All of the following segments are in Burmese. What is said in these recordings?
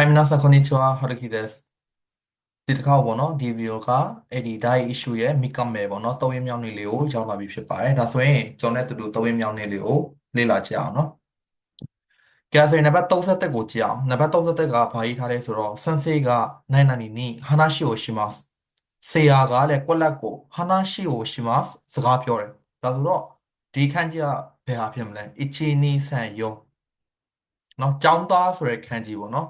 Hi minasa konnichiwa Haruki desu ဒီတစ်ခါပေါ့နော်ဒီဗီဒီယိုကအဲ့ဒီ dai issue ရဲ့ mic up မယ်ပေါ့နော်သုံးရင်းမြောင်းနေလေးကိုရောက်လာပြီဖြစ်ပါတယ်ဒါဆိုရင်ကျွန်တော်တို့သုံးရင်းမြောင်းနေလေးကိုလေ့လာကြအောင်နော်ကဲဆိုရင်နံပါတ်30ကိုကြည့်အောင်နံပါတ်30ကဘာရေးထားလဲဆိုတော့ဆန်ဆေးကနိုင်နိုင်နီဟာနာရှိကိုရှိမတ်ဆရာကလည်းကွက်လက်ကိုဟာနာရှိကိုရှိမတ်စကားပြောတယ်ဒါဆိုတော့ဒီခန့်ကြီးကဘယ်ဟာဖြစ်မလဲအချီနီဆန်ယုံเนาะចောင်းသားဆိုတဲ့ခန့်ကြီးပေါ့เนาะ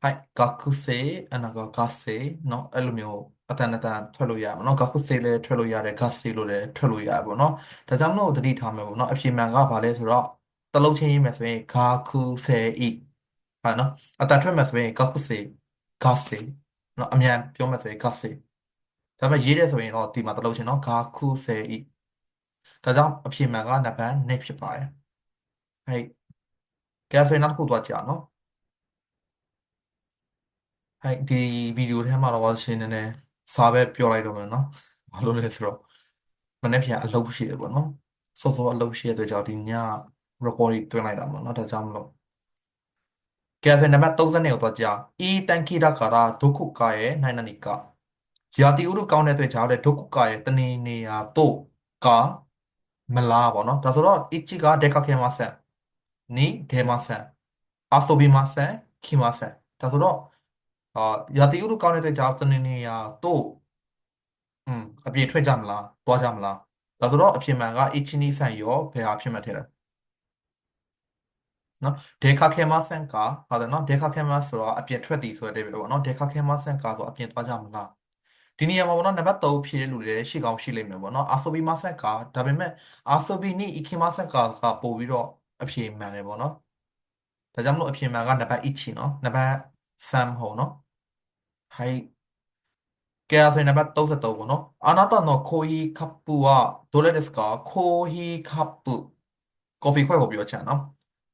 はい、学生、あ、なんか学生の、あるမျိုးအတန်အတန်ထွက်လို့ရပါတော့ဂါခုစေးလည်းထွက်လို့ရတယ်ဂါစေးလို့လည်းထွက်လို့ရပါတော့ဒါကြောင့်မလို့တတိထားမယ်ပေါ့နော်အဖြေမှန်ကဘာလဲဆိုတော့တလုံးချင်းရေးမယ်ဆိုရင်ဂါခုစေးဤဟာနော်အတန်ထွက်မယ်ဆိုရင်ဂါခုစေးဂါစေးနော်အမြန်ပြောမယ်ဆိုရင်ဂါစေးဒါပေမဲ့ရေးတယ်ဆိုရင်တော့ဒီမှာတလုံးချင်းနော်ဂါခုစေးဤဒါကြောင့်အဖြေမှန်ကနံပါတ်2ဖြစ်ပါတယ်ဟဲ့ကဲဆိုရင်နောက်တစ်ခုသွားကြအောင်နော် အဲဒီဗီဒီယိုထဲမှာတော့ပါရှင်နည်းနည်းစာပဲပြောလိုက်တော့မယ်နော်ဘာလို့လဲဆိုတော့မနေ့ဖြန်အလုပ်ရှိတယ်ပေါ့နော်စောစောအလုပ်ရှိရတဲ့ကြောင့်ဒီည recording တွင်းလိုက်တာပေါ့နော်ဒါကြောင့်မလို့ကဲဆိုနံပါတ်30ကိုတော့ကြာအီတန်ခိရကာရာဒုက္ခကာရဲ့နိုင်နနိကယာတိဥရုကောင်းတဲ့အတွက်ကြောင့်လေဒုက္ခကာရဲ့တနေနေရာတို့ကမလားပေါ့နော်ဒါဆိုတော့အစ်ချီကဒေကခေမဆန်နီဒေမဆန်အာဆိုဘီမဆန်ခီမဆန်ဒါဆိုတော့ အာရာသီဥတုကောင်းတဲ့အတွက်ကြောင့်တနင်္လာနေ့တို့อืมအပြေထွက်ကြမလားတွားကြမလားဒါဆိုတော့အဖြစ်မှန်ကအချင်းနီဆန်ရောဘယ်ဟာဖြစ်မှန်ထဲလဲနော်ဒေခခေမဆန်ကဟုတ်တယ်နော်ဒေခခေမဆိုတော့အပြင်ထွက်သည်ဆိုတဲ့ပဲပေါ့နော်ဒေခခေမဆန်ကဆိုအပြင်သွားကြမလားဒီနေရာမှာပေါ့နော်နံပါတ်3ဖြည့်တဲ့လူတွေလည်းရှိကောင်းရှိလိမ့်မယ်ပေါ့နော်အာဆိုဘီမဆန်ကဒါပေမဲ့အာဆိုဘီနီအီခီမဆန်ကကပို့ပြီးတော့အဖြေမှန်တယ်ပေါ့နော်ဒါကြောင့်မလို့အဖြေမှန်ကနံပါတ်1နော်နံပါတ်3ဟုတ်နော် はい。ကဲဆိုရင်နံပါတ်33ပေါ့နော်あなたのコーヒーカップはどれですかコーヒーカップကော်ဖီခွက်ကိုပြောချင်နော်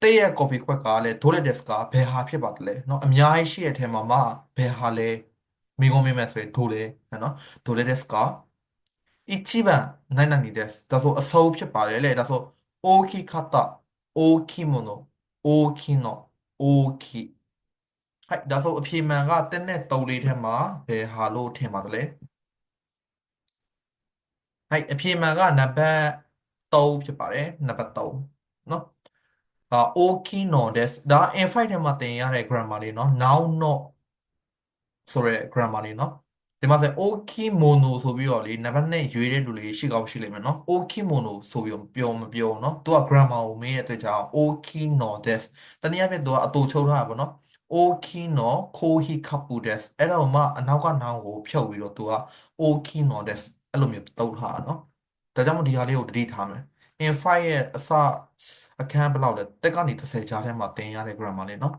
တဲ့ရဲ့ကော်ဖီခွက်ကလည်းどれですかဘယ်ဟာဖြစ်ပါတလဲနော်အများကြီးရှိတဲ့အထဲမှာမှဘယ်ဟာလဲမိကုံးမိမဲ့ဆိုရင်どれနော်どれですか一番何々ですဒါဆိုအဆုံးဖြစ်ပါတယ်လေဒါဆို大きかった大きいもの大きいの大きい ဟဲ့ဒါဆိုအဖြေမှန်ကတက်နဲ့တုံးလေးထဲမှာဘယ်ဟာလို့ထင်ပါသလဲဟဲ့အဖြေမှန်ကနံပါတ်3ဖြစ်ပါတယ်နံပါတ်3နော်အာ okino des ဒါ in5 ထဲမှာသင်ရတဲ့ grammar လေးနော် noun not ဆိုတဲ့ grammar လေးနော်ဒီမှာဆို okimono ဆိုပြီးတော့လေနံပါတ်2ရွေးတဲ့လူလေးရှိကောင်းရှိလိမ့်မယ်နော် okimono ဆိုပြီးတော့ပြောမပြောနော်သူက grammar ကိုမေးတဲ့အတွက်ကြောင့် okino des တနည်းအားဖြင့်သူကအတူချုပ်ထားတာပေါ့နော် okino kohi kapu des အဲ့တော့မှအနောက်ကနောင်ကိုဖြုတ်ပြီးတော့သူက okino des အဲ့လိုမျိုးတုတ်ထားတာနော်ဒါကြောင့်မို့ဒီဟာလေးကိုတတိထားမယ် in 5ရဲ့အစအခန်းဘယ်လောက်လဲတက်ကနေ30ကြားထဲမှာသင်ရတဲ့ grammar လေးနော်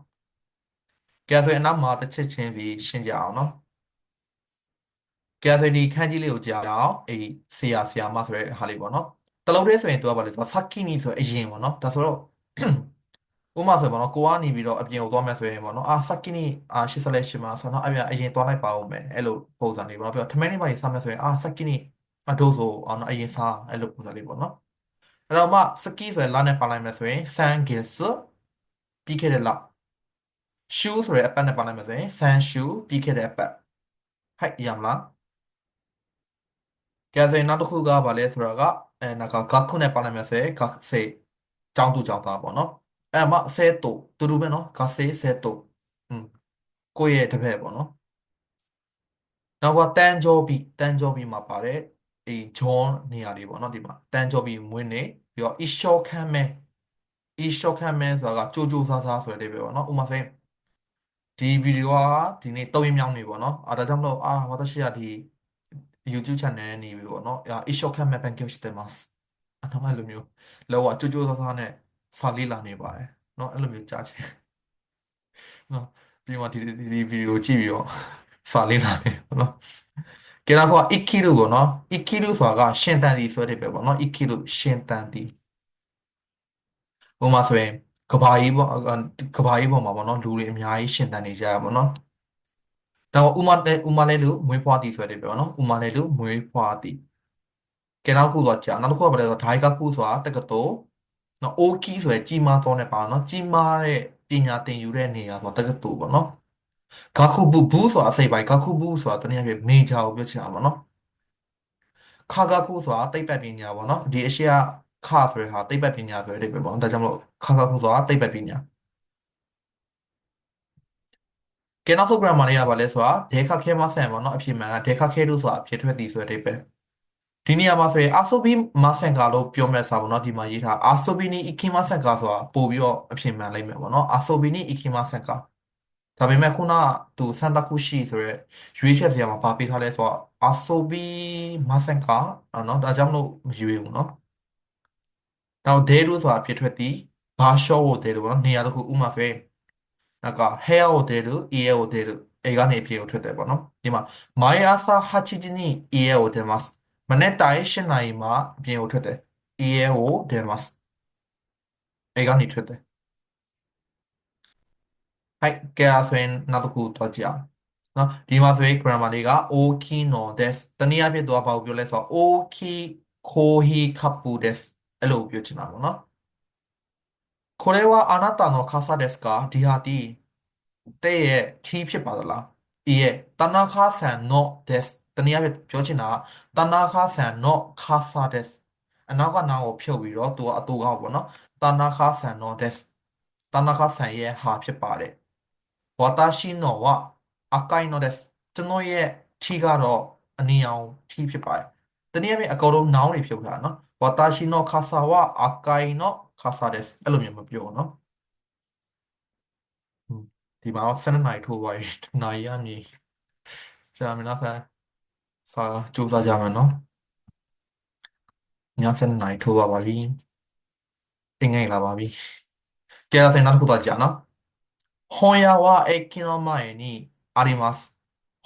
ကဲဆိုရင်အနောက်မှာတစ်ချက်ချင်းစီရှင်းကြအောင်နော်ကဲဆိုရင်ဒီခန်းကြီးလေးကိုကြားအောင်အဲ့ဒီဆရာဆရာမဆိုတဲ့ဟာလေးပေါ့နော်တလုံးတည်းဆိုရင်သူကဘာလဲဆိုတော့ sakini ဆိုအရင်ပေါ့နော်ဒါဆိုတော့ ဥပမာဆိုရင်ပေါ့နော်ကိုကနေပြီးတော့အပြင်ကိုသွားမယ်ဆိုရင်ပေါ့နော်အာစကီနီအာရှစ်ဆက်လက်ရှစ်မှာဆိုတော့အပြင်အရင်သွားလိုက်ပါဦးမယ်အဲ့လိုပုံစံလေးပေါ့နော်ပြီးတော့ထမင်းလေးပါရေးစားမယ်ဆိုရင်အာစကီနီအဒိုဆိုအော်နော်အရင်စားအဲ့လိုပုံစံလေးပေါ့နော်အဲ့တော့မှစကီဆိုရင်လာနဲ့ပါလိုက်မယ်ဆိုရင်ဆန်ဂစ်ပြီးခဲ့တဲ့လရှူးဆိုရင်အပတ်နဲ့ပါလိုက်မယ်ဆိုရင်ဆန်ရှူးပြီးခဲ့တဲ့အပတ်ဟိုက်ရမလားကဲဆိုရင်နောက်တစ်ခုကဘာလဲဆိုတော့ကအဲနောက်ကဂါခုနဲ့ပါလိုက်မယ်ဆိုရင်ဂါစေចောင်းသူចောင်းသားပေါ့နော် အဲ့မှာဆဲတုတ်တူတူပဲနော်ဂါဆေးဆဲတုတ်อืมကိုယ့်ရဲ့တပည့်ပေါ့နော်နောက်ကတန်ကြောဘီတန်ကြောဘီမှာပါတယ်အေဂျွန်နေရာလေးပေါ့နော်ဒီမှာတန်ကြောဘီမွေးနေပြီးတော့အီရှောခမ်းမဲအီရှောခမ်းမဲဆိုတာကကြိုကြိုဆာဆာဆိုတဲ့ပဲပေါ့နော်ဥပမာဆိုရင်ဒီဗီဒီယိုကဒီနေ့၃ရက်မြောက်နေပေါ့နော်အာဒါကြောင့်မလို့အာ私はဒီ YouTube channel နေပြီပေါ့နော်အာ一生懸命勉強してますအနောက်အဲ့လိုမျိုးလောကကြိုကြိုဆာဆာနဲ့ စာလေးလာနေပါတယ်เนาะအဲ့လိုမျိုးကြားချင်เนาะပြီးမှဒီဒီဗီဒီယိုကြည့်ပြီးတော့စာလေးလာနေเนาะကဲတော့အစ်ကီရုပေါ့နော်အစ်ကီရုဆိုတာကရှင်တန်စီဆိုတဲ့ပဲပေါ့နော်အစ်ကီရုရှင်တန်တီပုံမှာဆိုရင်ကဘာကြီးပေါ့ကဘာကြီးပုံမှာပေါ့နော်လူတွေအများကြီးရှင်တန်နေကြတာပေါ့နော်တော့ဥမာဥမာလဲလူမွေးဖွားတီဆိုတဲ့ပဲပေါ့နော်ဥမာလဲလူမွေးဖွားတီကဲနောက်ခုတော့ကြာနောက်တစ်ခုကဘာလဲဆိုတော့ဒိုင်ကခုဆိုတာတက္ကသိုလ် နော် OK ဆိုရယ်ကြီးမားသောနဲ့ပါနော်ကြီးမားတဲ့ပညာသင်ယူတဲ့နေရာဆိုတာတက္ကသိုလ်ပေါ့နော်ဂါခုဘူဘူဆိုတာအစိပ်ပိုင်းဂါခုဘူဆိုတာတနည်းအားဖြင့်မေဂျာကိုပြောချင်တာပေါ့နော်ခါဂါခုဆိုတာသိပ္ပံပညာပေါ့နော်ဒီအရှိကခဆိုတဲ့ဟာသိပ္ပံပညာဆိုတဲ့အဓိပ္ပာယ်ပေါ့နော်ဒါကြောင့်မလို့ခါဂါခုဆိုတာသိပ္ပံပညာကဲနောက်ဆုံး grammar လေးကဘာလဲဆိုတာဒေခခဲမဆန်ပေါ့နော်အဖြစ်မှန်ကဒေခခဲလို့ဆိုတာအဖြစ်ထွက်သည်ဆိုတဲ့အဓိပ္ပာယ် ဒီနေရာမှာဆိုရင် RSOP မဆန်ကာလို့ပြောမဲ့စာပေါ့နော်ဒီမှာရေးထား RSOP နီ ikima ဆန်ကာဆိုတာပို့ပြီးတော့အပြင်မှန်လိုက်မယ်ပေါ့နော် RSOP နီ ikima ဆန်ကာဒါပေမဲ့ခုနကသူစန်တကူရှိဆိုရက်ရွေးချက်စရာမှာပါပေးထားလဲဆိုတော့ RSOP မဆန်ကာเนาะဒါကြောင့်လို့မရွေးဘူးเนาะနောက် there လို့ဆိုတာဖြစ်ထွက်သည်ဘာရှော့ကို there လို့ပေါ့နော်နေရာတစ်ခုဥမာဆိုရင်နောက်က hair ကို there လို့ ear ကို there လို့အဲကနေအပြင်ကိုထွက်တယ်ပေါ့နော်ဒီမှာ my asa hachijini ear ကို there မှာ မနေ့တိုင်း8နာရီမှာအပြင်ကိုထွက်တယ်家を出ます映画にထွက်တယ်はいကဲဆိုရင်နောက်တစ်ခုတော့ကြည့်အောင်နော်ဒီမှာဆိုရင် grammar လေးက oki no des တနည်းအားဖြင့်သူကဘာကိုပြောလဲဆိုတော့ oki kohi cup ですအဲ့လိုပြောချင်တာပေါ့နော်これはあなたの傘ですかဒီဟာဒီတဲ့ရဲ့ key ဖြစ်ပါသလားいいえ田中さんのです တနည်းအားဖြင့်ပြောချင်တာကတနာခဆန် not ခါဆာ des အနောက်ကနာကိုဖြုတ်ပြီးတော့သူကအတူကောင်းပေါ့နော်တနာခဆန် not des တနာခဆန်ရဲ့ဟာဖြစ်ပါတယ်ဝါတာရှိနောဝအကိုင် not des ကျွန်တော်ရဲ့ ठी ကတော့အနည်းအောင် ठी ဖြစ်ပါတယ်တနည်းအားဖြင့်အကုန်လုံး noun တွေဖြုတ်တာနော်ဝါတာရှိနောခါဆာဝအကိုင် not ခါဆာ des အဲ့လိုမျိုးမပြောနော်ဒီမှာ12နိုင်ထိုးပါရီနိုင်ရမြေဆရာမင်းသား စာစူးစမ်းကြမယ်နော်ည7နာရီထိုးပါပါပြီတင်ငိုင်လာပါပြီကဲဆယ်နောက်တစ်ခုတော့ကြာနော်ဟွန်ယာဝအကင်းမိုင်နီအာရီမတ်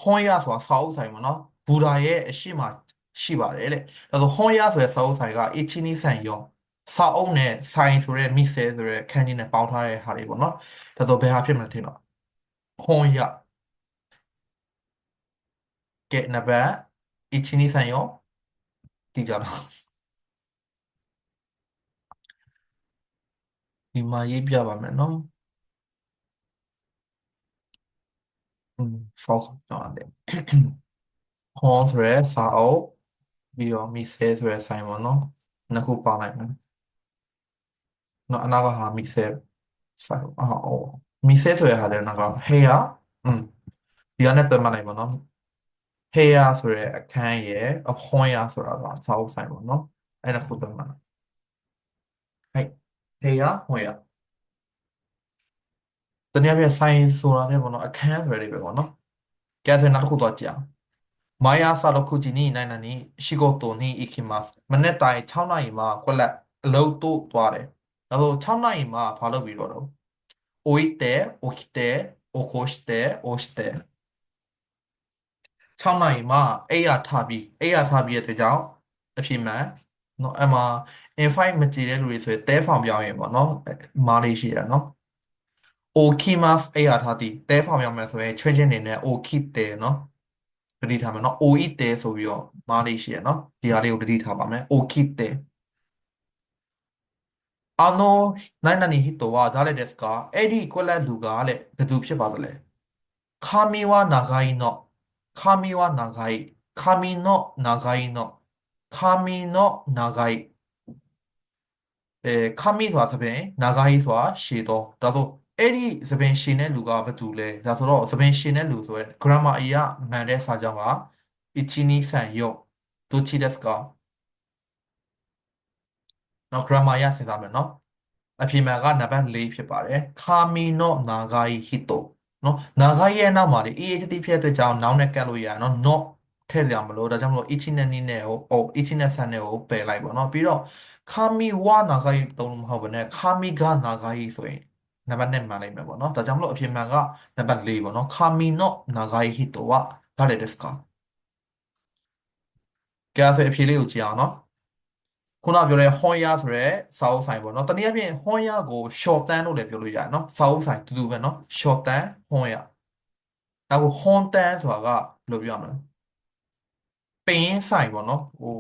ဟွန်ယာဆိုတာစာအုပ်ဆိုင်ပါနော်ဘူဒာရဲ့အရှိမရှိပါတယ်လေဒါဆိုဟွန်ယာဆိုတဲ့စာအုပ်ဆိုင်ကအချင်းနီဆိုင်ရောစာအုပ်နဲ့ဆိုင်ဆိုတဲ့မိဆဲဆိုတဲ့ခန်းကြီးနဲ့ပေါင်းထားတဲ့ဟာတွေပေါ့နော်ဒါဆိုဘယ်ဟာဖြစ်မလဲထင်တော့ဟွန်ယာကဲနံပါတ် 이 진이산요 디잖아 이마 예비야 보면은 음 포커스 안 돼. 컨트롤 사오 비어 미세 그래 사이먼노 나고 빠나면 너 하나가 하 미세 사오 아 어. 미세 소야 하려나가 해야 음 이안에 때만 해봐 너 hair ဆိုရဲအခန်းရဲ့ appoint ဆိုတာကစာအုပ်ဆိုင်ပေါ့နော်အဲ့ဒါခုတော့မှာဟဲ့ hair ဟိုရတနည်းပြဆိုင်ဆိုတာနဲ့ပေါ့နော်အခန်းဆိုရဲတွေပဲပေါ့နော်ကဲဆိုရင်နောက်တစ်ခုတော့ကြာမာယာစာလောက်ခုကြီးနိနိုင်နာနိရှိကိုတိုနိအခိမတ်မနေ့တိုင်း6နိုင်မှာကွက်လက်အလုံးတို့သွားတယ်နောက်ဆုံး6နိုင်မှာဘာလုပ်ပြီးတော့တော့ oite okite okoshite oshite 6နာရီမှာအိယာထားပြီးအိယာထားပြီးရဲ့အတွက်ကြောင့်အဖြစ်မှန်เนาะအမှ in5 မကြည့်တဲ့လူတွေဆိုရင်တဲဖောင်ပြောင်းရင်ပေါ့เนาะမားလေးရှိရเนาะ okimas အိယာထားသည်တဲဖောင်ပြောင်းမယ်ဆိုရင်ချွင်းချင်းနေနဲ့ okite เนาะတတိထားမယ်နော် oite ဆိုပြီးတော့မားလေးရှိရနော်ဒီဟာလေးကိုတတိထားပါမယ် okite あの何々人は誰ですかအဲ့ဒီကွက်လက်လူကတဲ့ဘယ်သူဖြစ်ပါသလဲ髪は長いの 髪は長い髪の長いの髪の長いအဲ髪ဆိုတာသပင်長いဆိုတာရှည်တော့ဒါဆိုအဲ့ဒီသပင်ရှင်တဲ့လူကဘာတူလဲဒါဆိုတော့သပင်ရှင်တဲ့လူဆိုရဲ grammar အရာမှန်တဲ့စာကြောင်းက1 2 3 4どっちですかနော် grammar အရစဉ်းစားမယ်နော်အဖြေမှန်ကနံပါတ်4ဖြစ်ပါတယ်ခါမီနော နာဂိုင်ဟီတိုနော်နာဂိုင်ရဲ့နောက်မှာလေ EHT ဖြစ်တဲ့ကြောင့်နောင်နဲ့ကတ်လို့ရနော် not ထည့်ကြမလို့ဒါကြောင့်မလို့ ichi နဲ့ ni နဲ့ကို ichi နဲ့ san နဲ့ကိုပယ်လိုက်ပါနော်ပြီးတော့ခါမီဝနာဂိုင်တုံးလို့မဟုတ်ဘဲနဲ့ခါမီဂနာဂိုင်ဆိုရင်နံပါတ်နဲ့မှန်လိုက်မယ်ပေါ့နော်ဒါကြောင့်မလို့အဖြေမှန်ကနံပါတ်4ပေါ့နော်ခါမီနောနာဂိုင်ဟီတိုဝဒါလည်း ですかကဲဆိုအဖြေလေးကိုကြည့်အောင်နော် ခုနပြောတဲ့ဟွန်ယာဆိုရဲစာအုပ်ဆိုင်ပေါ့နော်တနည်းအားဖြင့်ဟွန်ယာကို short term လို့လည်းပြောလို့ရတယ်နော်စာအုပ်ဆိုင်တူတူပဲနော် short term ဟွန်ယာနောက်ကိုဟွန်တန်ဆိုတာကဘယ်လိုပြောရမလဲပင်ရင်ဆိုင်ပေါ့နော်ဟို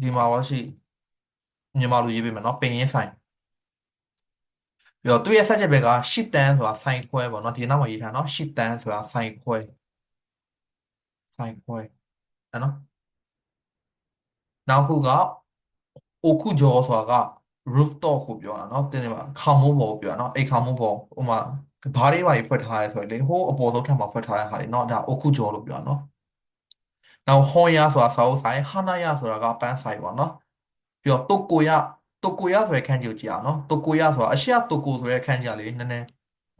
ဒီမှာပါရှိမြန်မာလိုရေးပေးမယ်နော်ပင်ရင်ဆိုင်ပြပြီးတော့သူ့ရဲ့ဆက်ချက်ဘက်ကရှစ်တန်းဆိုတာဆိုင်ခွဲပေါ့နော်ဒီနောက်မှာရေးထားနော်ရှစ်တန်းဆိုတာဆိုင်ခွဲဆိုင်ခွဲအဲ့နော်နောက်ခုက အိုခုဂျောဆိုတာက rooftop ကိုပြောတာเนาะတင်းနေမှာခေါင်မိုးပေါ်ကိုပြောတာเนาะအိမ်ခေါင်မိုးပေါ်ဥမာဘားလေးပါကြီးဖွက်ထားရဲဆိုရင်လေဟိုးအပေါ်ဆုံးထပ်မှာဖွက်ထားတဲ့ဟာတွေเนาะဒါအိုခုဂျောလို့ပြောတာเนาะနောက်ဟွန်ယာဆိုတာစာအုပ်ဆိုင်ဟာနာယာဆိုတာကပန်းဆိုင်ပေါ့เนาะပြီးတော့တိုကိုယာတိုကိုယာဆိုတဲ့ခန်းကြီးကိုကြည့်အောင်เนาะတိုကိုယာဆိုတာအရှိအတိုကိုဆိုတဲ့ခန်းကြီးကလေနည်းနည်း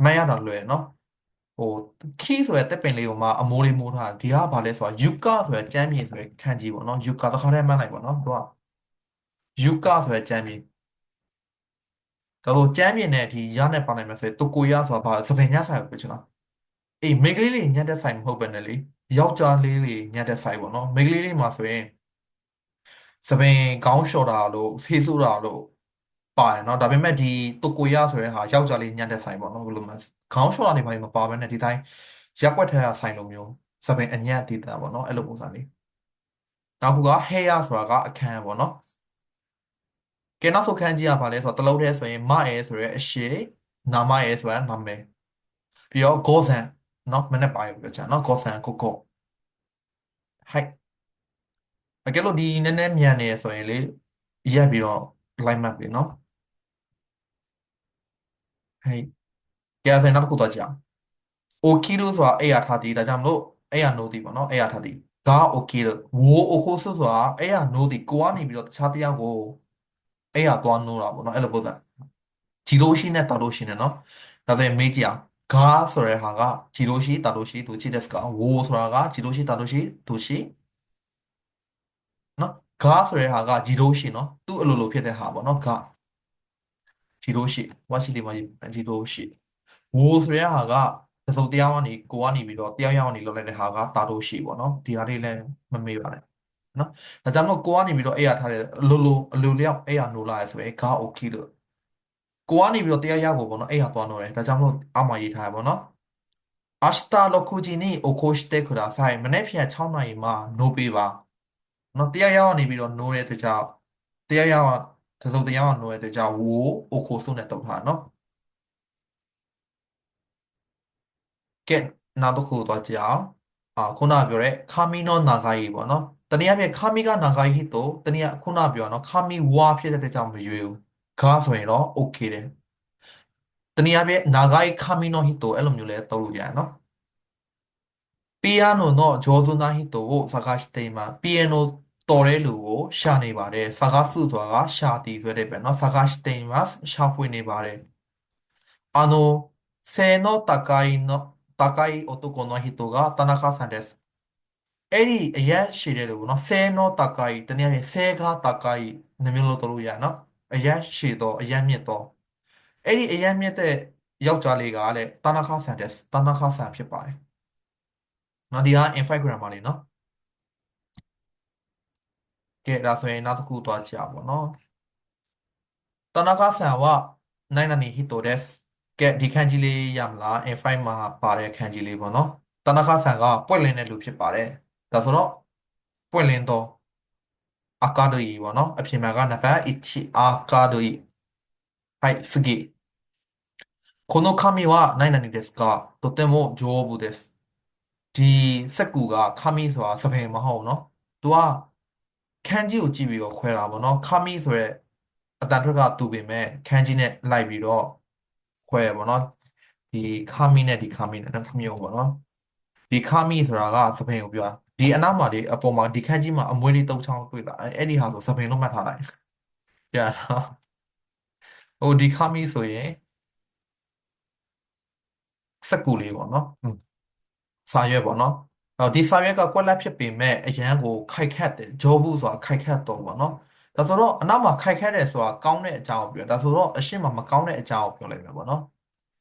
မန်ရတာလွယ်เนาะဟိုခီးဆိုတဲ့တက်ပင်လေးကိုမှအမိုးလေးမိုးထားဒီကဘာလဲဆိုတာယူကာဆိုတဲ့ကျမ်းမြေဆိုတဲ့ခန်းကြီးပေါ့เนาะယူကာတစ်ခါတည်းမှန်းလိုက်ပေါ့เนาะသူက ယူကာဆိုတဲ့ကျမ်းမြေဒါဆိုကျမ်းမြင့်နဲ့ဒီရနဲ့ပါနိုင်မယ်ဆိုရင်တူကိုရဆိုတာဘာသပင်ညဆိုင်ကိုပြောချင်တာအေးမိန်းကလေးလေးညက်တဲ့ဆိုင်မဟုတ်ပဲနဲ့လေယောက်ျားလေးလေးညက်တဲ့ဆိုင်ပေါ့နော်မိန်းကလေးလေးမှာဆိုရင်သပင်ခေါင်းလျှော်တာလို့ဆေးဆိုးတာလို့ပါတယ်เนาะဒါပေမဲ့ဒီတူကိုရဆိုတဲ့ဟာယောက်ျားလေးညက်တဲ့ဆိုင်ပေါ့နော်ဘယ်လိုမှခေါင်းလျှော်တာနေပါလိမ့်မပါဘဲနဲ့ဒီတိုင်းရက်ွက်ထဲကဆိုင်လိုမျိုးသပင်အညက်တည်တာပေါ့နော်အဲ့လိုပုံစံလေးနောက်ခုက hair ဆိုတာကအခန်းပေါ့နော် ကဲနောက်ဆုံးခန်းကြီးကဘာလဲဆိုတော့တလုံးတည်းဆိုရင်မရဲဆိုရဲအရှိနာမရဲဆိုတာနာမည်ပြီးတော့ဂေါဆန်เนาะမနေ့ပါရပြောချင်เนาะဂေါဆန်ကိုကိုဟိုက်အကယ်လို့ဒီနည်းနည်းမြန်နေရဆိုရင်လေရက်ပြီးတော့ line map ပြီเนาะဟိုက်ကဲဆိုရင်နောက်တစ်ခုတော့ကြာโอคิโรဆိုတာအဲ့ရထားသည်ဒါကြောင့်မလို့အဲ့ရ no သည်ပေါ့เนาะအဲ့ရထားသည်ဂါโอคิโรဝိုโอခိုဆိုဆိုတာအဲ့ရ no သည်ကိုကနေပြီးတော့တခြားတရားကို အဲ့ရသွားနိုးတာပေါ့နော်အဲ့လိုပုံစံဂျီရိုရှိနဲ့တာလို့ရှိနေနော်ဒါဆိုရင်မေးကြည့်အောင်ဂါဆိုတဲ့ဟာကဂျီရိုရှိတာလို့ရှိသူချစ်တဲ့စကားဝိုးဆိုတာကဂျီရိုရှိတာလို့ရှိသူရှိနော်ဂါဆိုတဲ့ဟာကဂျီရိုရှိနော်သူ့အလိုလိုဖြစ်တဲ့ဟာပေါ့နော်ဂါဂျီရိုရှိဝါရှိဒီမှာဂျီရိုရှိဝိုးဆိုတဲ့ဟာကသစုပ်တရားကနေကိုကနေပြီးတော့တရားရောက်နေလောက်လိုက်တဲ့ဟာကတာလို့ရှိပေါ့နော်ဒီဟာလေးလည်းမမေ့ပါနဲ့ နော်ဒါကြောင့်မို့ကိုကနေပြီးတော့အဲ့ရထားတဲ့အလိုလိုအလိုလျောက်အဲ့ရနိုးလာရဆိုရင်ဂါโอเคလို့ကိုကနေပြီးတော့တရားရောက်ဖို့ပေါ့နော်အဲ့ဟာသွားနိုးတယ်ဒါကြောင့်မို့အောက်မှာရေးထားရပေါ့နော်明日6時に起こしてくださいမနေ့ဖြန်6နာရီမှာနိုးပေးပါနော်တရားရောက်နေပြီးတော့နိုးတဲ့အတွက်ကြောင့်တရားရောက်သစုံတရားရောက်နိုးတဲ့အတွက်ကြောင့်ဝိုးအိုခိုဆုနဲ့တုတ်ထားနော်ကဲနောက်တစ်ခုတော့ကြအောင်အာခုနပြောတဲ့ခါမီနောနာဂါယီပေါ့နော် တနည်းအားဖြင့်ခါမီကနာဂါယီဟစ်တော့တနည်းခုနပြောနော်ခါမီဝါဖြစ်တဲ့အတွက်ကြောင့်မရွေးဘူးဂါဆိုရင်တော့ okay တယ်တနည်းအားဖြင့်နာဂါယီခါမီနောဟစ်တော့အဲ့လိုမျိုးလဲတုတ်လို့ရတယ်နော်ピアノの上手な人を探しています。ピアノတော်တဲ့လူကိုရှာနေပါတယ်။探すဆိုတာကရှာတည်ဆိုတဲ့ပဲเนาะ探しています။ရှာဖွေနေပါတယ်။あの背の高いの高い男の人が田中さんです။ အဲ့ဒီအရန်ရှည်တယ်လို့ပေါ့နော်ဆဲနောတာကာယီတနည်းအားဖြင့်ဆဲကားတာကာယီနှမျိုးလို့တို့လို့ရနော်အရန်ရှည်တော့အရန်မြင့်တော့အဲ့ဒီအရန်မြင့်တဲ့ယောက်ျားလေးကလည်းတာနာခဆန်တက်တာနာခဆန်ဖြစ်ပါတယ်နော်ဒီက infinite grammar လေးနော်ကဲဒါဆိုရင်နောက်တစ်ခုသွားကြပါတော့တနာကဆန်ဝနိုင်နနီဟီတိုဒက်စ်ကဲဒီခန်းကြီးလေးရမလား infinite မှာပါတဲ့ခန်းကြီးလေးပေါ့နော်တနာကဆန်ကပွက်လင်းတဲ့လူဖြစ်ပါတယ် ဒါဆိုတော့ပွက်လင်းတော့赤類ပေါ့နော်အပြင်မှာကနံပါတ်1赤類はい次この紙は何々ですかとても丈夫ですဒီစက်ကူကခမီဆိုတာစပယ်မဟုတ်เนาะသူကခန်းကြီးကိုကြည့်ပြီးတော့ခွဲတာပေါ့နော်ခမီဆိုရဲအတန်ထွက်ကတူပေမဲ့ခန်းကြီးနဲ့လိုက်ပြီးတော့ခွဲရပေါ့နော်ဒီခမီနဲ့ဒီခမီနဲ့နှစ်မျိုးပေါ့နော်ဒီခမီဆိုတာကစပင်ကိုပြောတာ ဒီအနောက်မှာဒီအပေါ်မှာဒီခန်းကြီးမှာအမွေးလေးသုံးချောင်းတွေ့လာအဲ့ဒီဟာဆိုစပင်လုံးမှတ်ထားလိုက်ရတာဟိုဒီခါမီဆိုရင်စကူလေးပေါ့နော်စာရွက်ပေါ့နော်အော်ဒီစာရွက်ကကွက်လက်ဖြစ်ပေမဲ့အရန်ကိုခိုက်ခတ်တယ်ဂျောဘူးဆိုတာခိုက်ခတ်တော့ပေါ့နော်ဒါဆိုတော့အနောက်မှာခိုက်ခတ်တယ်ဆိုတာကောင်းတဲ့အကြောင်းကိုပြောဒါဆိုတော့အရှင်းမှာမကောင်းတဲ့အကြောင်းကိုပြောလိုက်မယ်ပေါ့နော်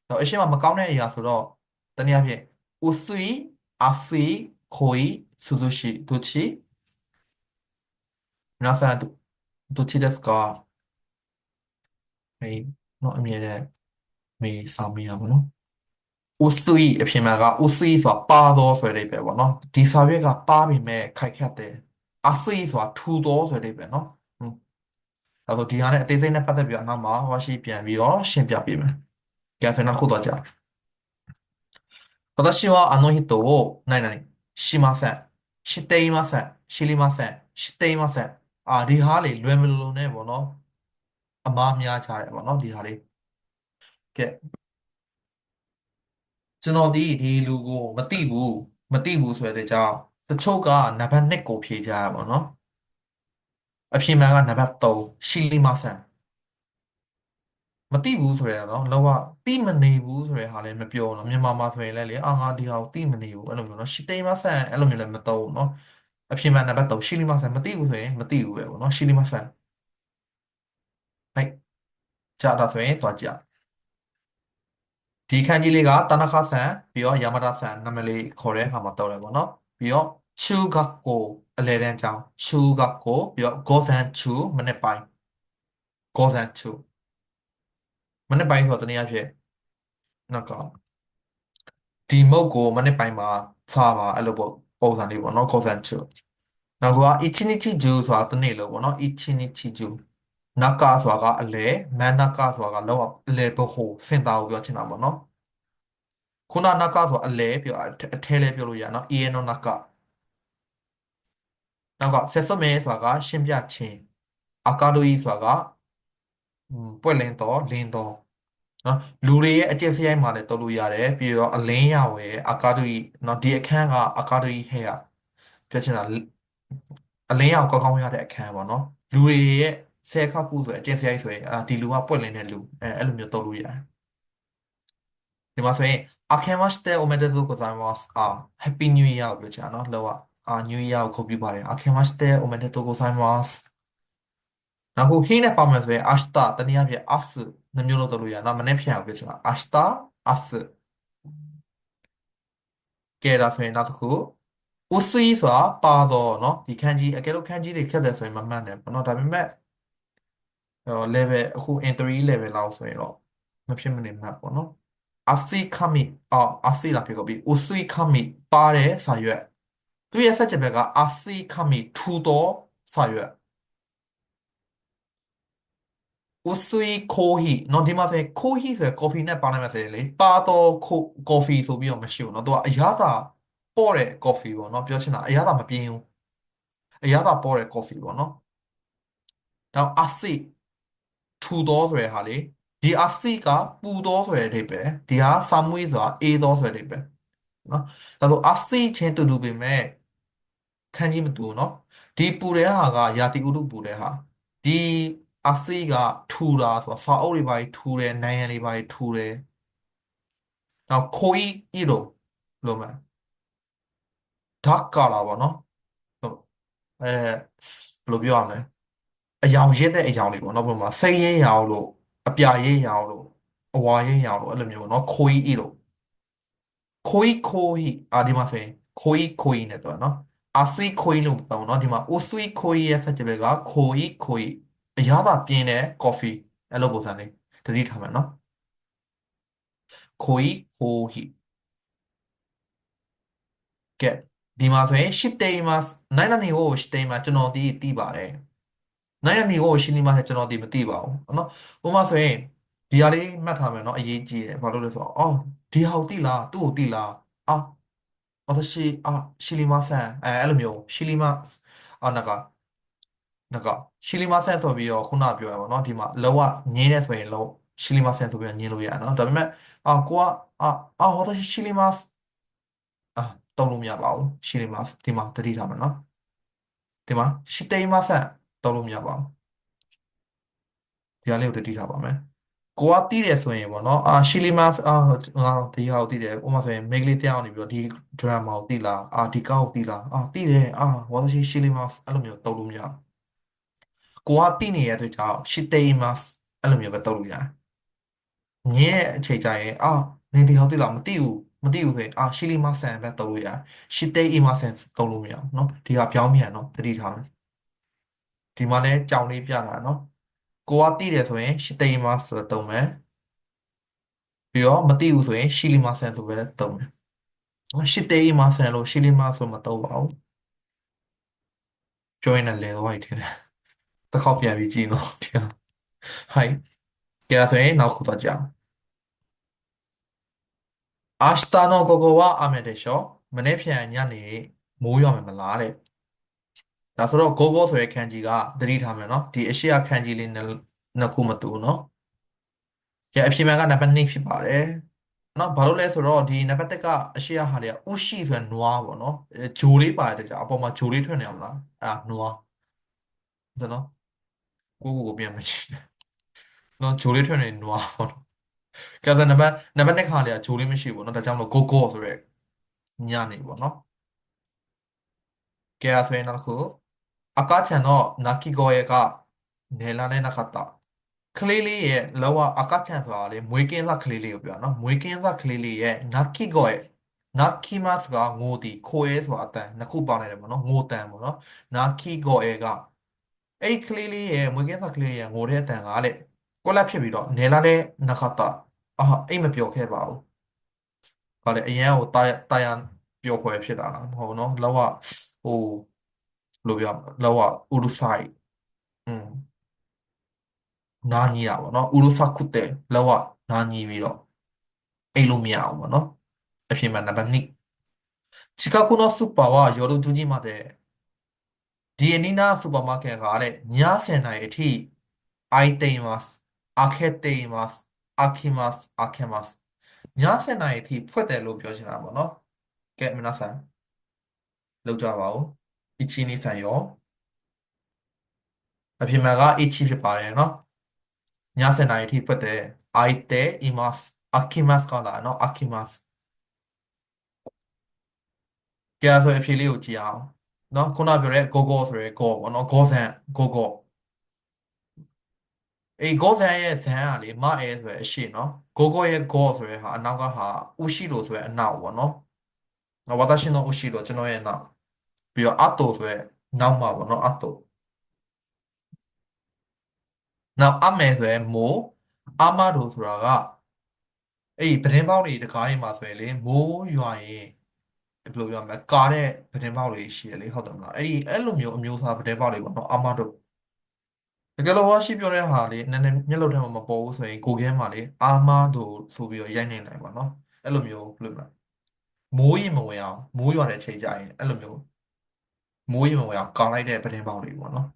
ဒါအရှင်းမှာမကောင်းတဲ့အရာဆိုတော့တနည်းအားဖြင့် usui afi khoi い濃い涼しいどっち皆さんどどっちですかはいのအမြဲတမ်းမေးစာမေးရပါနော်ဥစွိအဖြစ်မှန်ကဥစွိဆိုတာပါသောဆိုတဲ့ပဲပေါ့နော်ဒီစာရွက်ကပါပြီမဲ့ခိုက်ခတ်တယ်အစွိဆိုတာထူသောဆိုတဲ့ပဲနော်ဟွန်းအဲဆိုဒီဟာနဲ့အသေးစိတ်နဲ့ပတ်သက်ပြီးတော့နောက်မှာဟောရှိပြန်ပြီးတော့ရှင်းပြပေးမယ် ကဲဆိုရင်နောက်တစ်ခုသွားကြ私はあの人を何々しません ရှစ်သိမ်းမဆက်ရှစ်လေးမဆက်ရှစ်သိမ်းမဆက်အာဒီဟာလေးလွယ်မလုံလုံနဲ့ပေါ့နော်အမားများချတယ်ပေါ့နော်ဒီဟာလေးကဲကျွန်တော်ဒီဒီလူကိုမသိဘူးမသိဘူးဆိုတဲ့အကြောင်းတချို့ကနံပါတ်2ကိုဖြေကြရပါတော့အပြင်မှာကနံပါတ်3ရှီလီမာဆန် မသိဘူးဆိုရတော့လောကသိမနေဘူးဆိုတဲ့ဟာလည်းမပြောတော့မြန်မာမှာဆိုရင်လည်းလေအာငါဒီဟာကိုသိမနေဘူးအဲ့လိုမျိုးနော်ရှိသိမဆန်အဲ့လိုမျိုးလည်းမတော့ဘူးနော်အဖြေမှန်နံပါတ်3ရှိလိမဆန်မသိဘူးဆိုရင်မသိဘူးပဲပေါ့နော်ရှိလိမဆန်ဟုတ်ကြာတာဆိုရင်သွားကြဒီခန်းကြီးလေးကတနခဆန်ပြီးတော့ယာမတာဆန်နာမည်လေးခေါ်တဲ့ဟာမှာတော့တယ်ပေါ့နော်ပြီးတော့ချူဂတ်ကိုအလဲတန်းကျောင်းချူဂတ်ကိုပြီးတော့ဂေါဆန်ချူမနေ့ပိုင်းဂေါဆန်ချူ မနေ့ပိုင်းဆိုတော့တနည်းအားဖြင့်နောက်ကဒီမုတ်ကိုမနေ့ပိုင်းမှာဖာပါအဲ့လိုပေါ့ပုံစံလေးပေါ့နော် consensus နောက်က ichinichi ju ဆိုတာတနေ့လို့ပေါ့နော် ichinichi ju နာကာဆိုတာကအလဲမန်နာကာဆိုတာကလောက်အလဲဘဟုစင်တာကိုပြောချင်တာပေါ့နော်ခုနနာကာဆိုတာအလဲပြောအထဲလဲပြောလို့ရနော် en နာကာနောက်ကဆက်စမဲဆိုတာကရှင်းပြခြင်းအကာလိုကြီးဆိုတာက ပွင့်လင်းတော့လင်းတော့နော်လူတွေရဲ့အကျင့်စရိုက်မှာလည်းတော်လို့ရတယ်ပြီးတော့အလင်းရောင်ရဲ့အာကာဒူကြီးနော်ဒီအခန်းကအာကာဒူကြီးဟဲ့ကပြောချင်တာအလင်းရောင်ကောင်းကောင်းရတဲ့အခန်းပေါ့နော်လူတွေရဲ့ဆဲခောက်ကုဆိုအကျင့်စရိုက်ဆိုရင်အာဒီလူကပွင့်လင်းတဲ့လူအဲအဲ့လိုမျိုးတော်လို့ရတယ်ဒီမှာဆိုရင် Akemashite omedetou gozaimasu အာ Happy New Year ကိုပြောချင်တာနော်လောကအာ New Year ကိုခုတ်ပြပါတယ် Akemashite omedetou gozaimasu နောက်ဟိုဟင်းနဲ့ပေါင်းမယ်ဆိုရင် ashta တနည်းအားဖြင့် as နှမျိုးလို့သုံးလို့ရနော်မနေ့ဖြစ်အောင်ပြဆိုတာ ashta as ကဲဒါဆိုရင်နောက်တစ်ခု usi ဆိုတာပါတော့နော်ဒီခန်းကြီးအကယ်လို့ခန်းကြီးတွေခက်တယ်ဆိုရင်မမှန်တယ်ပေါ့နော်ဒါပေမဲ့ဟို level အခု in 3 level လောက်ဆိုရင်တော့မဖြစ်မနေမှတ်ပေါ့နော် asi kami အော် asi လာဖြစ်ကုန်ပြီ usi kami ပါတဲ့စာရွက်သူရဲ့ဆက်ချက်ဘက်က asi kami ထူသောစာရွက် ကိုဆွေးခိုးဟီနော်ဒီမှာဆိုရင်ခိုးဟီဆိုရယ် coffee နဲ့ပေါင်းလိုက်မှဆိုရင်လေပါတော့ coffee ဆိုပြီးတော့မရှိဘူးနော်သူကအရသာပေါ့တဲ့ coffee ပေါ့နော်ပြောချင်တာအရသာမပြင်းဘူးအရသာပေါ့တဲ့ coffee ပေါ့နော်နောက်အစိထူသောဆိုရယ်ဟာလေဒီအစိကပူသောဆိုရယ်အဓိပ္ပာယ်ဒီဟာဆာမွေးဆိုတာအေးသောဆိုရယ်အဓိပ္ပာယ်နော်ဒါဆိုအစိချင်းတူတူပေမဲ့ခန်းကြီးမတူဘူးနော်ဒီပူတဲ့ဟာကရာတီဥတုပူတဲ့ဟာဒီ အဖေးကထူတာဆိုတာစာအုပ်တွေပါထူတယ်နိုင်ငံတွေပါထူတယ်နောက်ခိုးဤလို့လို့မယ်ဓာတ်ကာလာပေါ့နော်အဲဘယ်လိုပြောရမလဲအယောင်ရစ်တဲ့အယောင်တွေပေါ့နော်ဘယ်မှာစိတ်ရင်းရောင်လို့အပြာရင်းရောင်လို့အဝါရင်းရောင်လို့အဲ့လိုမျိုးပေါ့နော်ခိုးဤလို့ခိုးခိုးအာဒီမှာဆိုရင်ခိုးခိုးနဲ့တော့နော်အဆွေခိုးလို့ပေါ့နော်ဒီမှာအိုဆွေခိုးရဲ့ဆက်ကြပဲကခိုးခိုးအ ရသာပြင်းတဲ့ coffee အဲ့လိုပုံစံလေးတတိထားမယ်နော်ခိုးခိုးဟိကဲဒီမှာဆိုရင်ရှစ်တိမ်မှာနိုင်နာနေကိုရှစ်တိမ်မှာကျွန်တော်ဒီတီးပါတယ်နိုင်နာနေကိုရှင်းနေမှာကျွန်တော်ဒီမသိပါဘူးနော်ဥပမာဆိုရင်ဒီဟာလေးမှတ်ထားမယ်နော်အရေးကြီးတယ်ဘာလို့လဲဆိုတော့အော်ဒီဟာကိုသိလားသူ့ကိုသိလားအာ私あ知りませんအဲအဲ့လိုမျိုး知りますあなんか နှစ်ကောက်ရှီလီမာဆန်ဆိုပြီးတော့ခုနပြောရပါတော့ဒီမှာလောကငင်းနေဆိုရင်လောရှီလီမာဆန်ဆိုပြီးတော့ငင်းလို့ရနော်ဒါပေမဲ့အာကိုကအာအာဟောတော့ရှီလီမာအာတုံးလို့မရပါဘူးရှီလီမာဒီမှာတတိထားမယ်နော်ဒီမှာရှီတေးမာဆန်တုံးလို့မရပါဘူးဒီဟာလေးကိုတတိထားပါမယ်ကိုကတီးတယ်ဆိုရင်ပေါ့နော်အာရှီလီမတ်အာဒီဟာကိုတီးတယ်ဥပမာဆိုရင်မိတ်ကလေးတရားအောင်နေပြီးတော့ဒီဒရမာကိုတီးလားအာဒီကောက်ကိုတီးလားအာတီးတယ်အာဝါသရှိရှီလီမတ်အဲ့လိုမျိုးတုံးလို့မရဘူး ကိုကတိနေတဲ့အတွက်ကြောင့်ရှစ်သိမ်းမတ်အဲ့လိုမျိုးပဲတုတ်လို့ရတယ်။မြင်းရဲ့အချိန်ကြရင်အော်နေဒီဟုတ်ပြီလားမသိဘူးမသိဘူးဆိုရင်အော်ရှီလီမဆန်ပဲတုတ်လို့ရတယ်။ရှစ်သိမ်းမဆန်တုတ်လို့မရဘူးနော်။ဒီကပြောင်းမြန်နော်သတိထားမယ်။ဒီမှာလည်းကြောင်လေးပြတာနော်။ကိုကတိတယ်ဆိုရင်ရှစ်သိမ်းမဆိုတော့တုံးမယ်။ပြီးတော့မသိဘူးဆိုရင်ရှီလီမဆန်ဆိုပဲတုံးမယ်။နော်ရှစ်သိမ်းမဆန်လို့ရှီလီမဆိုမတုံးပါဘူး။ join နဲ့လဲသွားရတယ် တစ်ခေါက်ပြန်ပြီးကြည့်နော်ဟိုက်ကြရဆိုရင်နောက်ခုတော့ကြာအာရှတာနောကိုကိုဝါအမေတေရှောမနေ့ဖြန်ညနေမိုးရွာမယ်မလားတဲ့ဒါဆိုတော့ gogo ဆိုရဲခန်းကြီးကတတိထားမယ်နော်ဒီအရှိယခန်းကြီးလေးနှစ်ခုမတူနော်ရအဖြစ်မှန်ကနံပါတ်2ဖြစ်ပါတယ်နော်ဘာလို့လဲဆိုတော့ဒီနံပါတ်1ကအရှိယဟာလေးကဥရှိဆိုရနွားပေါ့နော်ဂျိုလေးပါတယ်ကြာအပေါ်မှာဂျိုလေးထွက်နေအောင်လားအဲ့ဒါနွားဒါနော် ကိုကိုကိုပြန်မကြည့်နဲ့နော်ဂျိုလေးထွက်နေနွားပေါ့နော်ကဲဆိုနံပါတ်နံပါတ်2ခါလေးကဂျိုလေးမရှိဘူးနော်ဒါကြောင့်မလို့ go go ဆိုတဲ့ညနေပေါ့နော်ကဲဆိုရင်နောက်တစ်ခု赤ちゃんの泣き声が寝られなかったကလေးလေးရဲ့လောက赤ちゃんဆိုတာလေမွေးကင်းစကလေးလေးကိုပြောတာနော်မွေးကင်းစကလေးလေးရဲ့泣き声泣きますကငိုတီခိုရဲဆိုတာအတန်နှစ်ခုပေါင်းနေတယ်ပေါ့နော်ငိုတန်ပေါ့နော်泣き声က အဲ့ဒီကလေးလေးရဲ့မွေးကင်းစကလေးလေးရဲ့ငိုတဲ့အတန်ကလေကိုလက်ဖြစ်ပြီးတော့နေလာတဲ့နခတာအာအိမ်မပြောခဲ့ပါဘူး။ဘာလဲအရင်ကဟိုတာတာယာပျော်ဖွယ်ဖြစ်တာလားမဟုတ်ဘူးနော်လောကဟိုဘယ်လိုပြောမလဲလောကဥရုဆိုင်อืมနာညီတာပေါ့နော်ဥရုစခုတဲ့လောကနာညီပြီးတော့အိမ်လို့မရအောင်ပေါ့နော်အဖြစ်မှန်နံပါတ်2近くのスーパーは夜10時まで ဒီအနီးနားစူပါမားကတ်ကတဲ့ည10နာရီအထိအိုက်တိန်မတ်အခက်တိန်မတ်အခီမတ်အခက်မတ်ည10နာရီအထိဖွင့်တယ်လို့ပြောချင်တာပေါ့နော်ကဲမနာဆန်လောက်ကြပါဦးအချီနီဆန်ရောအဖြစ်မှန်ကအချီဖြစ်ပါတယ်နော်ည10နာရီအထိဖွင့်တယ်အိုက်တေအီမတ်အခီမတ်ကလာနော်အခီမတ်ကဲဆိုအဖြေလေးကိုကြည့်အောင် နော်ခုနပြောတဲ့ go go ဆိုရဲ go ပေါ့နော် go ဆန် go go အေး go ဆန်ရဲ့ဇန်ကလေမအဲဆိုရဲအရှိနော် go go ရဲ့ go ဆိုရဲဟာအနောက်ကဟာဥရှိလို့ဆိုရဲအနောက်ပေါ့နော်နော်ဝါသရှင်のဥရှိလို့ကျွန်တော်ရဲ့နောက်ပြီးတော့အတိုဆိုရဲနောက်မှာပေါ့နော်အတိုနောက်အမဲဆိုရဲမိုးအမတို့ဆိုတာကအဲ့ဒီပတင်းပေါက်တွေတကားတွေမှာဆိုရင်လေမိုးရွာရင် ဘယ်လိုပြောမလဲကာတဲ့ပတင်းပေါက်တွေရှိရလေဟုတ်တယ်မလားအဲ့ဒီအဲ့လိုမျိုးအမျိုးအစားပတင်းပေါက်တွေပေါ့နော်အမတို့တကယ်လို့ဝါရှိပြောတဲ့ဟာလေနည်းနည်းမျက်လုံးထဲမှာမပေါ်ဘူးဆိုရင်ကိုကဲမှာလေအာမတို့ဆိုပြီးတော့ရိုက်နေနိုင်ပါနော်အဲ့လိုမျိုးဘယ်လိုမလဲမိုးရင်မဝင်အောင်မိုးရွာတဲ့အချိန်ကြရင်အဲ့လိုမျိုးမိုးရင်မဝင်အောင်ကာလိုက်တဲ့ပတင်းပေါက်တွေပေါ့နော်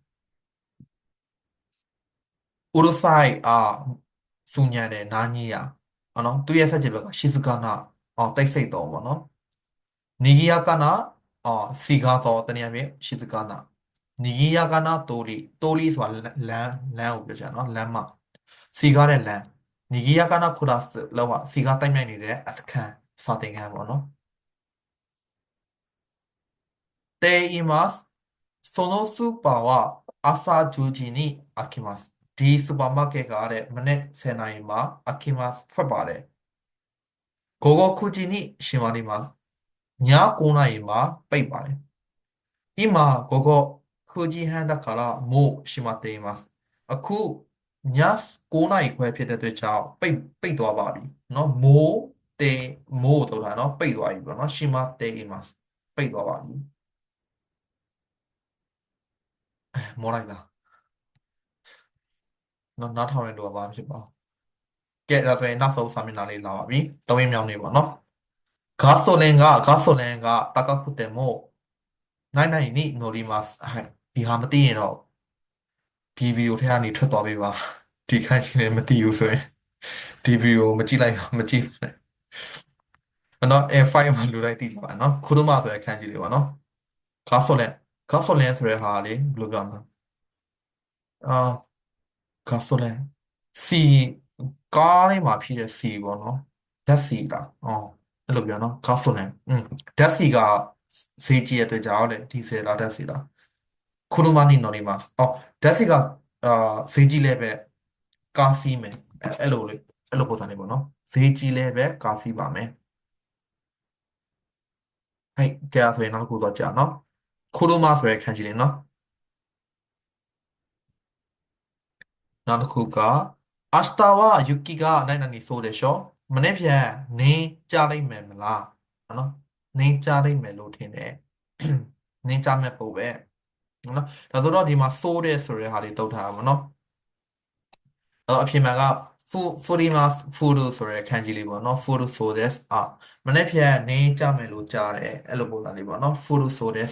ဥရဆိုင်အာစူညံတဲ့နာကြီးရအောင်နော်သူရဲ့ဆက်ချစ်ဘက်ကရှီဇူကာနာအော်တိတ်ဆိတ်တော်ပေါ့နော် နီဂီယာကနာအော်စီဂါတော်တနည်းအားဖြင့်ရှီဇူကာနာနီဂီယာကနာတိုလီတိုလီဆိုတာလမ်းလမ်းကိုပြောချင်တာနော်လမ်းမှာစီဂါတဲ့လမ်းနီဂီယာကနာခုလာစလောကစီဂါတိုက်မြိုက်နေတဲ့အခန်းစာသင်ခန်းပေါ့နော်တေအီမတ်そのスーパーは朝10時に開きます。ဒီစူပါမားကတ်ကတဲ့မနေ့10နာရီမှာ開きますဖွင့်ပါတယ်။午後9時に閉まります。 ည9နာရီမှာပိတ်ပါတယ်။今午後9時半だからもう閉まっています။အခုည9နာရီခွဲဖြစ်တဲ့အတွက်ကြောင့်ပိတ်ပိတ်သွားပါပြီ။နော်မိုးတေမိုးတော့တာနော်ပိတ်သွားပြီပေါ့နော်閉まっています။ပိတ်သွားပါပြီ။မောလိုက်တာနော်နောက်ထောင်ရလို့ဘာမှဖြစ်ပါဘူးကဲဒါဆိုရင်နောက်ဆုံးစာမျက်နှာလေးလာပါပြီသုံးရင်းမြောင်းနေပါနော်ガソリ 가솔렌가 가솔렌가 따가쿠 때모 나이나이니 노리마스 한 비하마티에노 디비오 태안이 쳤다 비바 디칸시네 마티유 소에 디비오 마치라이 마치နော် F5 မှာလူလိုက်တည်ကြပါနော်ခုတုမဆိုရခန်းကြီးလေးပါနော် gasoline gasoline ဆိုရဟာလေဘယ်လိုပြောမလဲအာ gasoline C ကားလေးမှာဖြစ်တဲ့ C ပေါ့နော် that's C လားအော် အဲ့လိုပြောနော်ဂါဆိုလန်อืมဓာတ်စီကဈေးကြီးရဲ့အတွက်ကြောင့်လေဒီဇယ်လားဓာတ်စီလားခူရူမာနီနော်ဒီမတ်အော်ဓာတ်စီကအာဈေးကြီးလည်းပဲကားစီးမယ်အဲ့အဲ့လိုလေအဲ့လိုပုံစံလေးပေါ့နော်ဈေးကြီးလည်းပဲကားစီးပါမယ်ဟဲ့ကြရဆိုရင်နောက်တစ်ခုတော့ကြာနော်ခူရူမာဆိုရဲခန်းကြီးလေးနော်နောက်တစ်ခုက明日は雪が何々そうでしょ မနေ့ပြန်နင်းကြလိမ့်မယ်မလားနော်နင်းကြလိမ့်မယ်လို့ထင်တယ်နင်းကြမဲ့ပုံပဲနော်ဒါဆိုတော့ဒီမှာဆိုးတဲ့ဆိုတဲ့ဟာလေးတုတ်ထားပါမနော်အဲ့တော့အပြင်မှာကဖူဖူဒီမတ်ဖူဒိုဆိုရဲခန်းကြီးလေးပေါ့နော်ဖူဒိုဆိုဒက်အာမနေ့ဖြန်နေကြမယ်လို့ကြားတယ်အဲ့လိုပုံစံလေးပေါ့နော်ဖူဒိုဆိုဒက်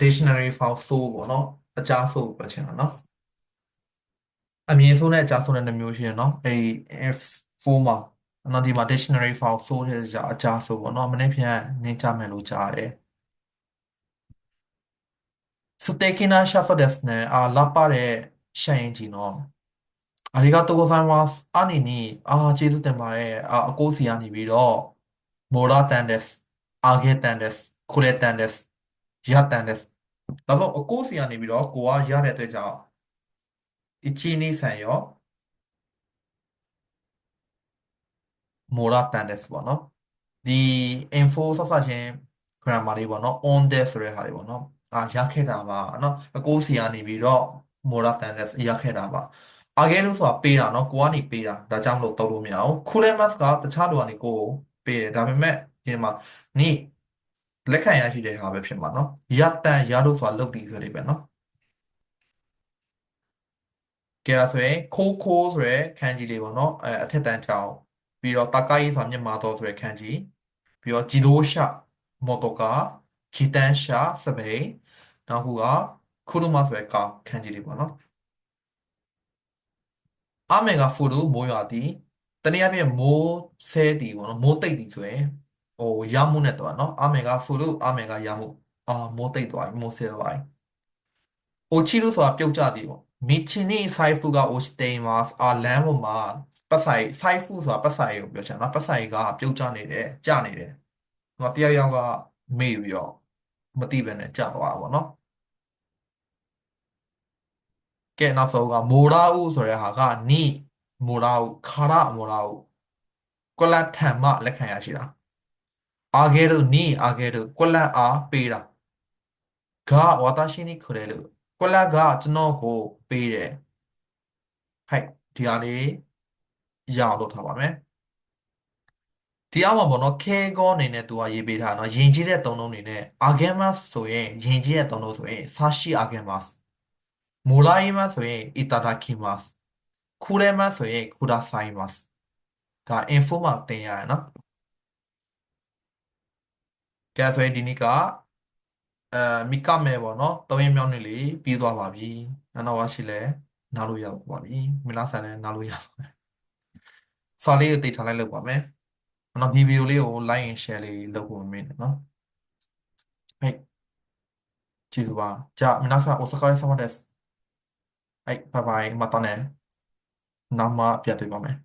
dictionary file ဆိုပေါ့နော်အကြားဆိုပြောချင်တာနော်အမြင်ဆိုးနဲ့အကြားဆိုးနဲ့နှစ်မျိုးရှိရနော်အဲ့ဒီ F4 မှာ နော်ဒီမှာ dictionary for soul ရဲ့အကြဆိုပေါ့နော်မနေ့ပြန်နင်းကြမယ်လို့ကြားတယ် 스테키나 샤서데스네 아 라빠레 샤인지노 아리가토 고사이마스 아니니 아 제수 덴바레 아 고시야니 비로 모라 탄데스 아게 탄데스 쿠레 탄데스 야 탄데스 그래서 고시야니 비로 고와 야레 되자 이치니 산요 mora tandes ပေါ့နော်ဒီ info ဆက်ဆက်ချင်း grammar လေးပေါ့နော် on there ဆိုတဲ့ဟာလေးပေါ့နော်အာရခဲ့တာပါနော်အကိုစီကနေပြီးတော့ mora tandes ရခဲ့တာပါအကဲလို့ဆိုတာပေးတာเนาะကိုကနေပေးတာဒါကြောင့်မလို့တော့လို့မရအောင် cool mask ကတခြားလူကနေကိုကိုပေးတယ်ဒါပေမဲ့ဒီမှာနိလက်ခံရရှိတဲ့ဟာပဲဖြစ်မှာเนาะရတန်ရလို့ဆိုတာလုတ်တည်ဆိုတယ်ပဲเนาะကဲဒါဆိုရင်ခိုးခိုးဆိုရယ်ခန်းကြီးလေးပေါ့เนาะအဲအထက်တန်းချောင်း ပြီးတော့တာကာကြီးဆိုတာမြန်မာတော်ဆိုရယ်ခန်းကြီးပြီးတော့ဂျီဒိုရှာမော်တော်ကာဂျီတန်ရှာစပိန်နောက်ခုကခူရူမာဆိုရယ်ကာခန်းကြီးလေးပေါ့နော်အမေကဖူဒူမိုးရွာသည်တနည်းအားဖြင့်မိုးဆဲသည်ပေါ့နော်မိုးတိတ်သည်ဆိုရင်ဟိုရမှုနဲ့တော့နော်အမေကဖူဒူအမေကရမှုအာမိုးတိတ်သွားပြီမိုးဆဲသွားပြီအိုချီလို့ဆိုတာပြုတ်ကြသည်ပေါ့ မီချီနီဆိုင်ဖူကအိုစတေးမတ်အာလန်ပေါ်မှာပတ်ဆိုင်ဆိုင်ဖူဆိုတာပတ်ဆိုင်ကိုပြောချင်နော်ပတ်ဆိုင်ကပြုတ်ကြနေတယ်ကြနေတယ်ဟိုတယောက်ယောက်ကမေ့ပြီးတော့မသိဘဲနဲ့ကြသွားတာပေါ့နော်ကဲနောက်ဆုံးကမိုရာဥဆိုတဲ့ဟာကနိမိုရာဥခါရမိုရာဥကွက်လက်ထံမှလက်ခံရရှိတာအာဂေရုနိအာဂေရုကွက်လက်အားပေးတာဂဝါတာရှိနိခရဲလို့ ကွက်လက်ကကျွန်တော်ကိုပေးတယ်ဟဲ့ဒီဟာလေးရအောင်လုပ်ထားပါမယ်ဒီအောင်မှာပေါ့နော်ခဲကောအနေနဲ့သူကရေးပေးထားနော်ယဉ်ကျေးတဲ့သုံးလုံးတွေနဲ့ argemas ဆိုရင်ယဉ်ကျေးတဲ့သုံးလုံးဆိုရင် sashi argemas molaimas ဆိုရင် itadakimas kuremas ဆိုရင် kudasaimas ဒါ info မှာသင်ရရနော်ကဲဆိုရင်ဒီနေ့က အဲမိကမဲပေါ့နော်သုံးရင်မြောက်နေလေပြီးသွားပါပြီနောက်တော့ရှိလဲနားလို့ရပါပြီမလားဆန်လဲနားလို့ရပါတယ်စာလေးကိုတိတ်ထားလိုက်လို့ပါမယ်နော်ဒီဗီဒီယိုလေးကို like and share လေးလုပ်ဖို့မင်းနော်はいチーズはじゃあ皆さんお疲れ様ですはいバイバイまたね生やっていこうね